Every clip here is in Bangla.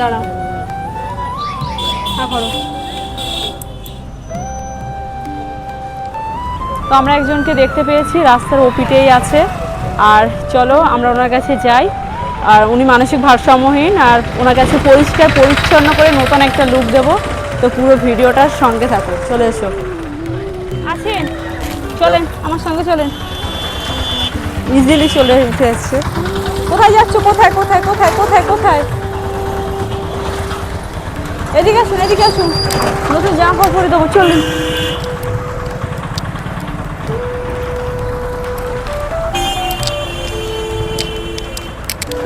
দাঁড়াও। হ্যাঁ করো। তো আমরা একজনকে দেখতে পেয়েছি, রাস্তার ওপিটেই আছে। আর চলো, আমরা ওনার কাছে যাই। আর উনি মানসিক ভারসাম্যহীন, আর ওনার কাছে পরিষ্কার, পরিচ্ছন্ন করে নতুন একটা লুক দেবো। তো পুরো ভিডিওটার সঙ্গে থাকো। চলে এসো। আছেন? চলেন, আমার সঙ্গে চলেন। ইজিলি চলে উঠে আসছে কোথায় যাচ্ছ? কোথায় কোথায় কোথায় কোথায় কোথায়? এদিকে আসুন এদিকে আসুন। নতুন জামা কাপড় পরে দেবো চলুন।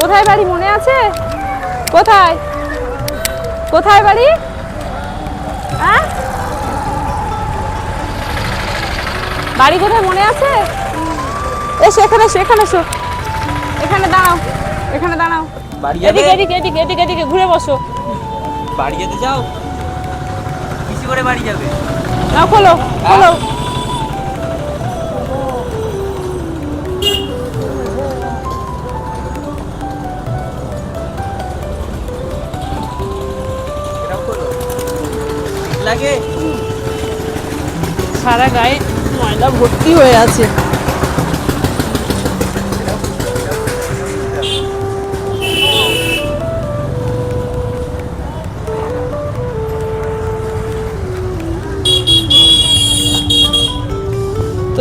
কোথায় বাড়ি মনে আছে? কোথায়? কোথায় বাড়ি? হ্যাঁ? বাড়ি কোথায় মনে আছে? এসো এখানে এসো এখানে এসো। এখানে দাঁড়াও এখানে দাঁড়াও। এদিকে এদিকে এদিকে এদিকে এদিকে ঘুরে বসো। বাড়ি যেতে চাও? কিসে করে বাড়ি যাবে। নাও খোলো এটা খোলো। লাগে? সারা গায়ে ময়লা ভর্তি হয়ে আছে।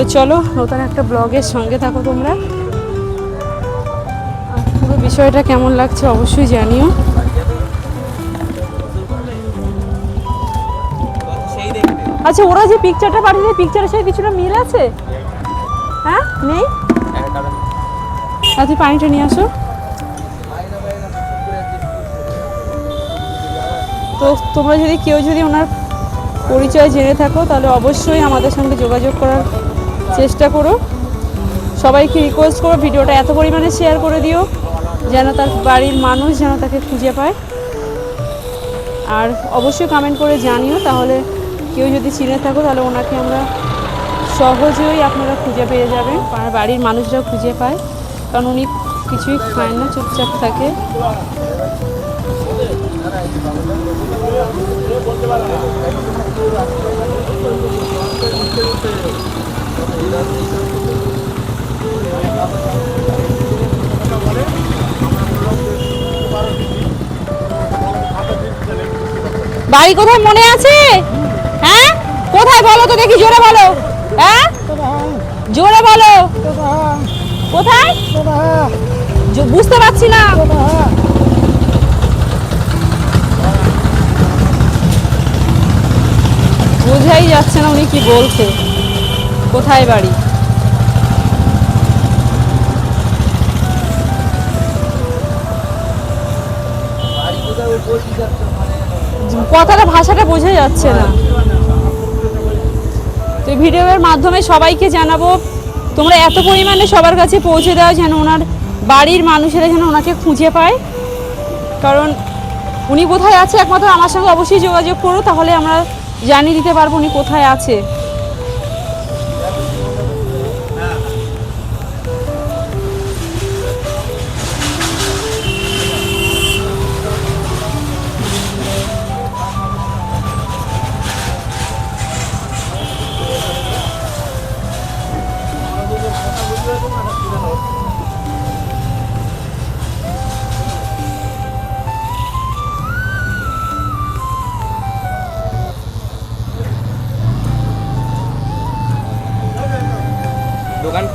তো চলো নতুন একটা ব্লগের সঙ্গে থাকো তোমরা। পুরো বিষয়টা কেমন লাগছে অবশ্যই জানিও। আচ্ছা ওরা যে পিকচারটা পাঠিয়েছে পিকচারের সাথে কিছুটা মিল আছে? হ্যাঁ নেই? তুই পানিটা নিয়ে আসো। তো তোমরা যদি কেউ যদি ওনার পরিচয় জেনে থাকো, তাহলে অবশ্যই আমাদের সঙ্গে যোগাযোগ করার চেষ্টা করো। সবাইকে রিকোয়েস্ট করো, ভিডিওটা এত পরিমাণে শেয়ার করে দিও, যেন তার বাড়ির মানুষ যেন তাকে খুঁজে পায়। আর অবশ্যই কমেন্ট করে জানিও, তাহলে কেউ যদি চিনে থাকো, তাহলে ওনাকে আমরা সহজেই আপনারা খুঁজে পেয়ে যাবেন, আর বাড়ির মানুষরাও খুঁজে পায়। কারণ উনি কিছুই খায় না, চুপচাপ থাকে। বাড়ি কোথায় মনে আছে? হ্যাঁ? কোথায় বলো তো দেখি, জোরে বলো। হ্যাঁ? জোরে বলো। কোথায়? বুঝতে পারছি না। বোঝাই যাচ্ছে না উনি কি বলছে। কোথায় বাড়ি? কথাটা, ভাষাটা বোঝা যাচ্ছে না। তো ভিডিওর মাধ্যমে সবাইকে জানাব, তোমরা এত পরিমাণে সবার কাছে পৌঁছে দাও যেন ওনার বাড়ির মানুষেরা যেন ওনাকে খুঁজে পায়। কারণ উনি কোথায় আছে একমাত্র আমার সঙ্গে অবশ্যই যোগাযোগ করো, তাহলে আমরা জানিয়ে দিতে পারব উনি কোথায় আছে।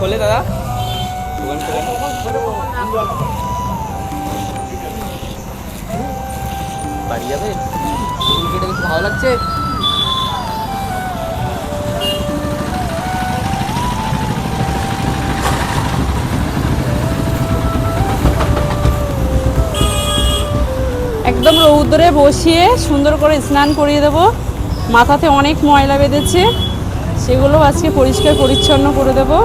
খোলে, দাদা। বাড়ি যাবে? ভালো লাগছে? একদম রৌদ্রে বসিয়ে সুন্দর করে স্নান করিয়ে দেবো। মাথাতে অনেক ময়লা বেঁধেছে। সেগুলো আজকে পরিষ্কার পরিচ্ছন্ন করে দেবো।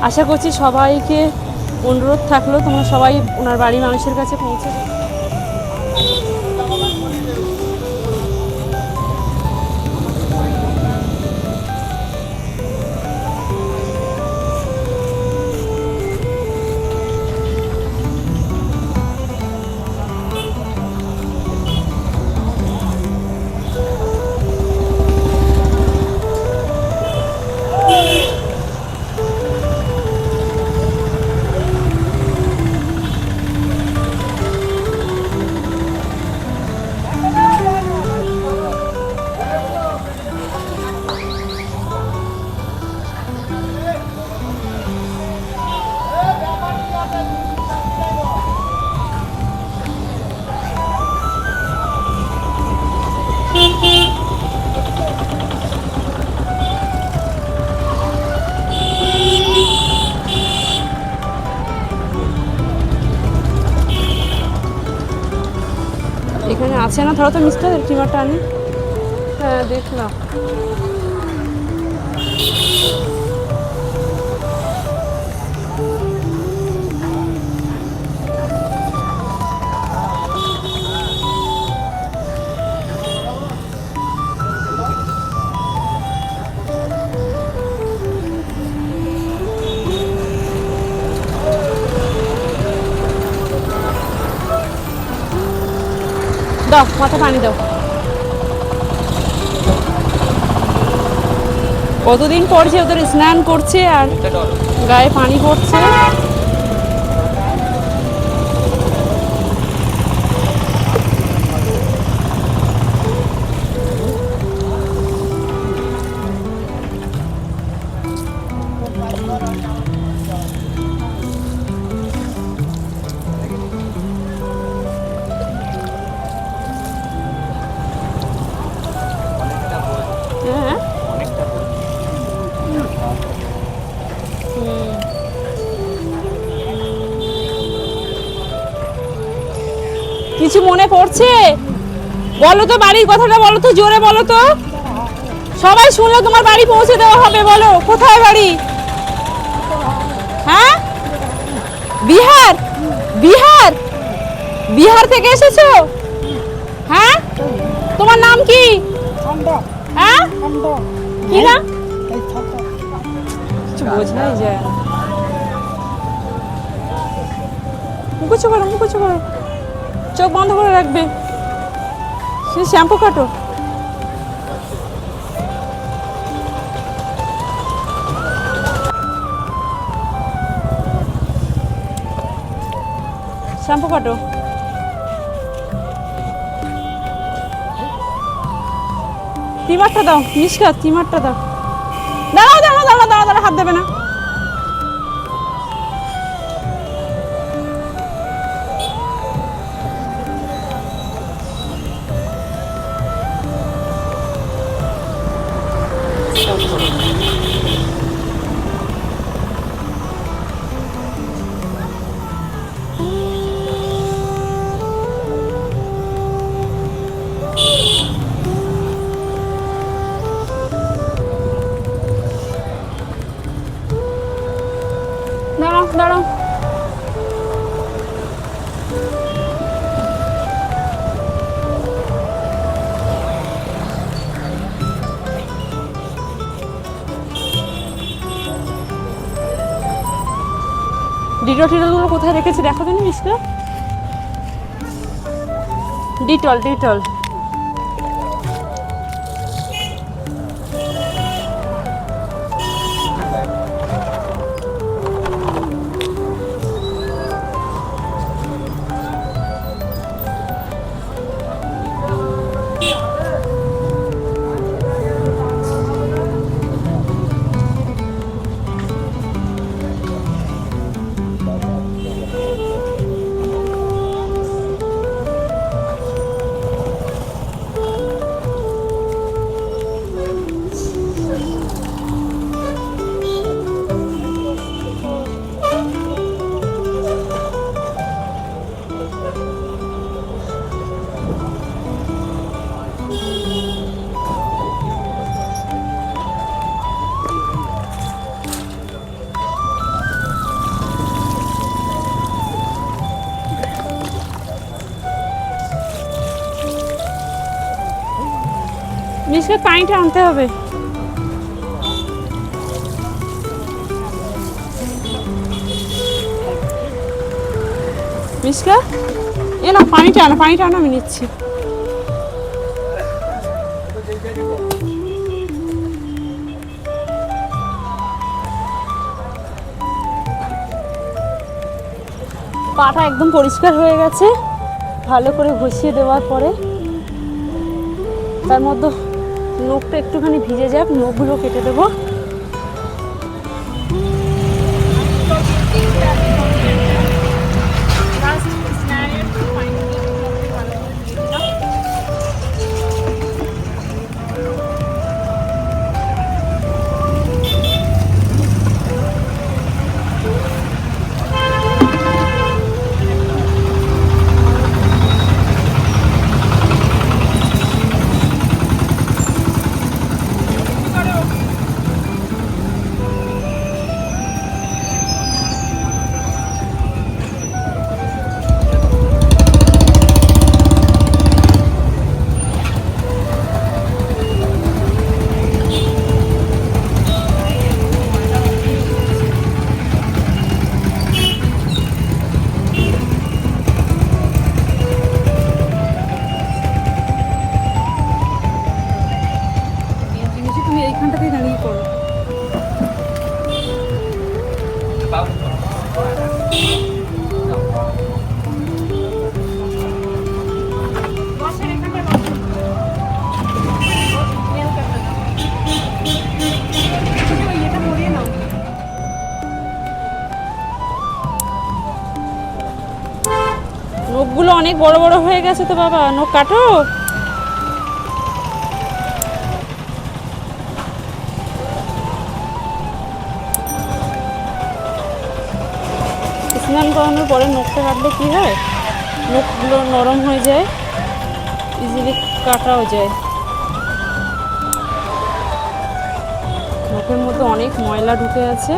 আশা করছি সবাইকে অনুরোধ থাকল তোমরা সবাই ওনার বাড়ির মানুষের কাছে পৌঁছে ধরো তো মিস্টার টিমারটা আনি। হ্যাঁ দেখলাম। দাও মাথা পানি দাও। কতদিন পর যে ওদের স্নান করছে আর গায়ে পানি পড়ছে? কিছু মনে পড়ছে? বলো তো বাড়ির কথাটা, বলো তো, জোরে বলো তো। সবাই শুনলে তোমার বাড়ি পৌঁছে দেওয়া হবে, বলো। কোথায় বাড়ি? হ্যাঁ? বিহার? বিহার? বিহার থেকে এসেছ? হ্যাঁ? তোমার নাম কি? হ্যাঁ? কি বোঝাই যায় চোখ বন্ধ করে রাখবে। সে শ্যাম্পু কাটো। শ্যাম্পু কাটো। তিমারটা দাও মিসকা তিমারটা দাও। ডিটল টিটলগুলো কোথায় রেখেছি দেখো তুমি মিসকা? Dettol Dettol. মিষ্কা পানিটা আনতে হবে। মিষ্কা এ না পানিটা আনো পানিটা আনো, আমি নিচ্ছি। পাটা একদম পরিষ্কার হয়ে গেছে, ভালো করে ঘষিয়ে দেওয়ার পরে, তার মধ্যে নখটা একটুখানি ভিজে যাক নখগুলো কেটে দেবো। নখগুলো অনেক বড় বড় হয়ে গেছে তো বাবা, নখ কাটো। স্নান করানোর পরে নখটা কাটলে কি হয়? নখগুলো নরম হয়ে যায় ইজিলি কাটাও যায়। নখের মধ্যে অনেক ময়লা ঢুকে আছে।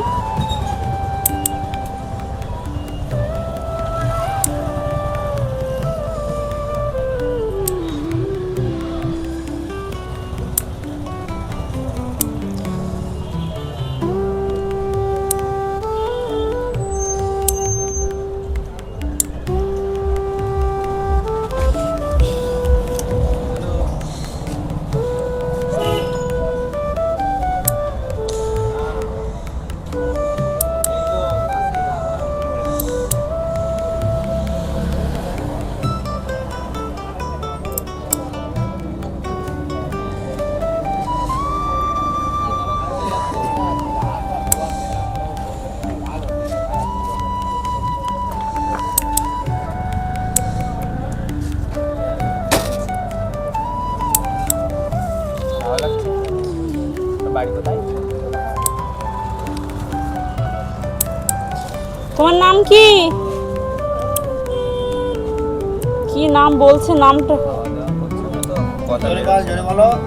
তোমার নাম কি? কি নাম বলছে নামটা?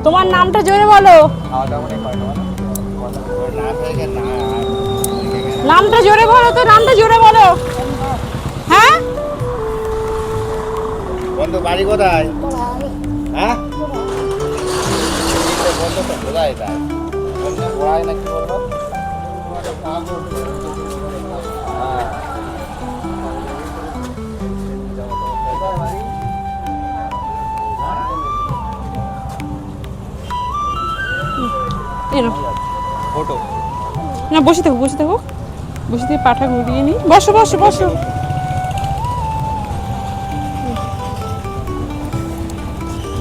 তোমার নামটা জোরে বলো। নামটা জোরে বলো তো, নামটা জোরে বলো। হ্যাঁ? বন্ধু, বাড়ি কোথায়? হ্যাঁ? বন্ধু, তো কোথায় তাই? বন্ধু, পড়ায় না কি বলব ফটো। না বসে থাকো বসে থাকো। বসে থেকে পাঠা ঘুরিয়ে নি বসো বসো বসো।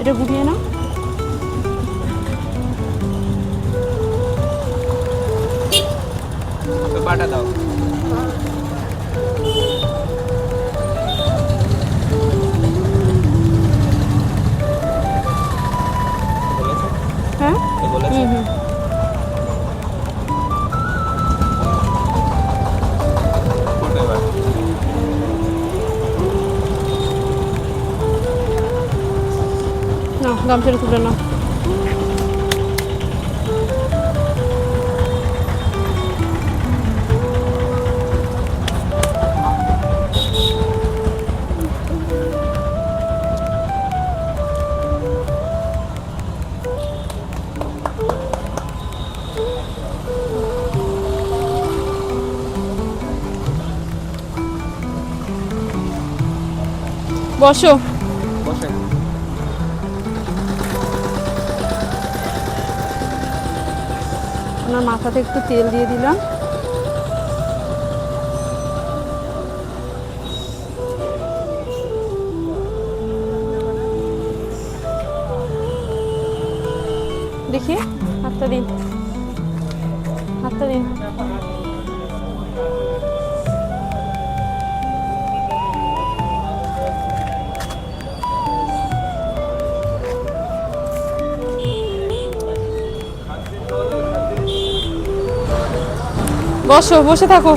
এটা ঘুরিয়ে নাও। পাঠা পাটা দাও। বসো। ওনার মাথাতে একটু তেল দিয়ে দিলাম। দেখি হাতটা দিন। হাতটা দিন। বসো, বসে থাকো।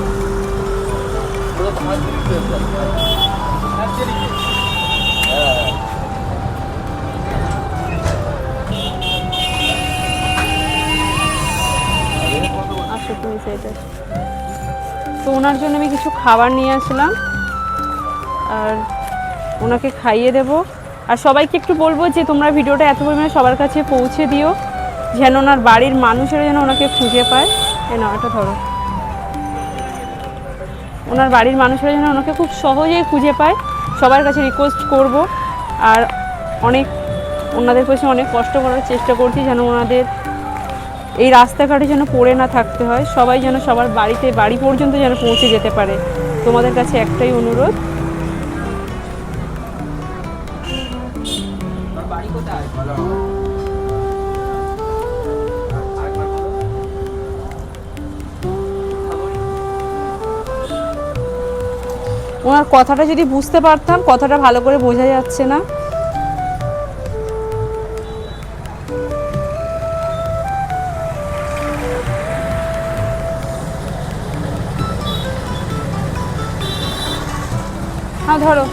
তো ওনার জন্য আমি কিছু খাবার নিয়ে আসলাম, আর ওনাকে খাইয়ে দেব। আর সবাইকে একটু বলব যে তোমরা ভিডিওটা এত পরিমাণে সবার কাছে পৌঁছে দিও, যেন ওনার বাড়ির মানুষেরা যেন ওনাকে খুঁজে পায়। এ নাও এটা ধরো। ওনার বাড়ির মানুষেরা যেন ওনাকে খুব সহজেই খুঁজে পায়। সবার কাছে রিকোয়েস্ট করব আর অনেক, ওনাদের কাছে অনেক কষ্ট করার চেষ্টা করছি যেন ওনাদের এই রাস্তাঘাটে যেন পড়ে না থাকতে হয়, সবাই যেন সবার বাড়িতে, বাড়ি পর্যন্ত যেন পৌঁছে যেতে পারে। তোমাদের কাছে একটাই অনুরোধ। কোথায়? ওনার কথাটা যদি বুঝতে পারতাম, কথাটা ভালো করে বোঝা যাচ্ছে না। হ্যাঁ ধরো।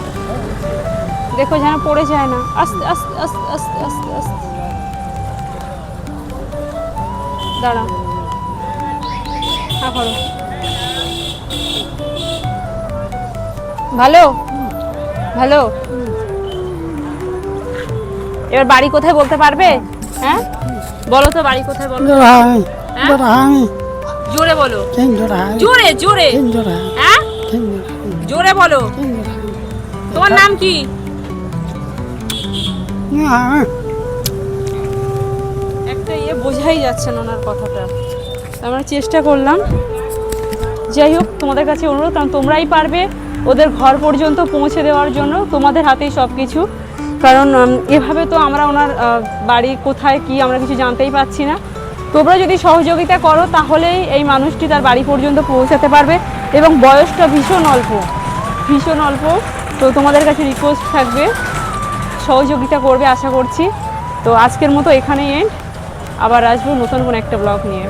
দেখো যেন পড়ে যায় না। আস্তে আস্তে আস্তে আস্তে আস্তে আস্তে। দাঁড়াও হ্যাঁ করো ভালো? ভালো? এবার বাড়ি কোথায় বলতে পারবে? হ্যাঁ? বলো তো বাড়ি কোথায় বলো। হ্যাঁ? জোরে বলো। জোরে জোরে। হ্যাঁ? জোরে বলো। তোমার নাম কি? একটা ইয়ে বোঝাই যাচ্ছে না ওনার কথাটা। আমরা চেষ্টা করলাম। যাই হোক তোমাদের কাছে অনুরোধ কারণ তোমরাই পারবে। ওদের ঘর পর্যন্ত পৌঁছে দেওয়ার জন্য তোমাদের হাতেই সব কিছু কারণ এভাবে তো আমরা ওনার বাড়ি কোথায়, কি আমরা কিছু জানতেই পাচ্ছি না। তোমরা যদি সহযোগিতা করো, তাহলেই এই মানুষটি তার বাড়ি পর্যন্ত পৌঁছাতে পারবে। এবং বয়সটা ভীষণ অল্প ভীষণ অল্প। তো তোমাদের কাছে রিকোয়েস্ট থাকবে, সহযোগিতা করবে, আশা করছি। তো আজকের মতো এখানেই এন্ড আবার আসব নতুন কোনো একটা ব্লগ নিয়ে।